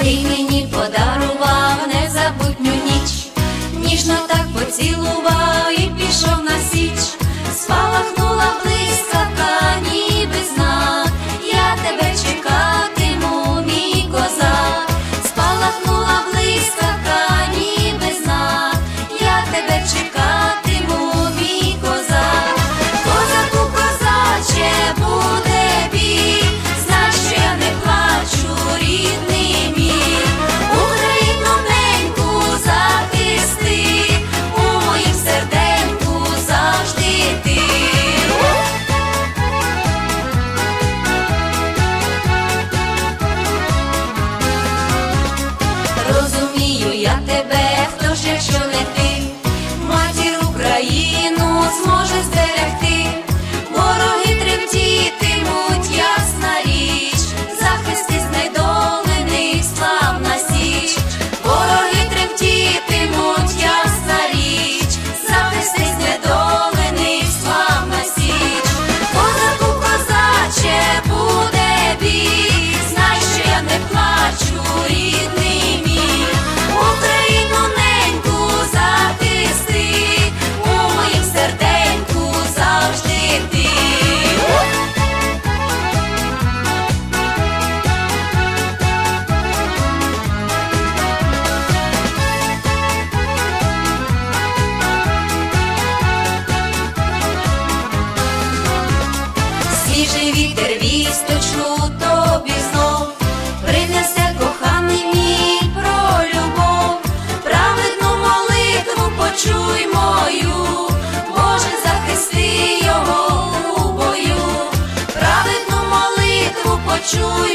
ти мені подарував незабутню ніч, ніжно так поцілував і пішов. якщо не ти, матір Україну зможе зберегти. вісточку тобі знов. Принесе коханий мій про любов, праведну молитву почуй мою, Боже, захисти його у бою, праведну молитву почуй.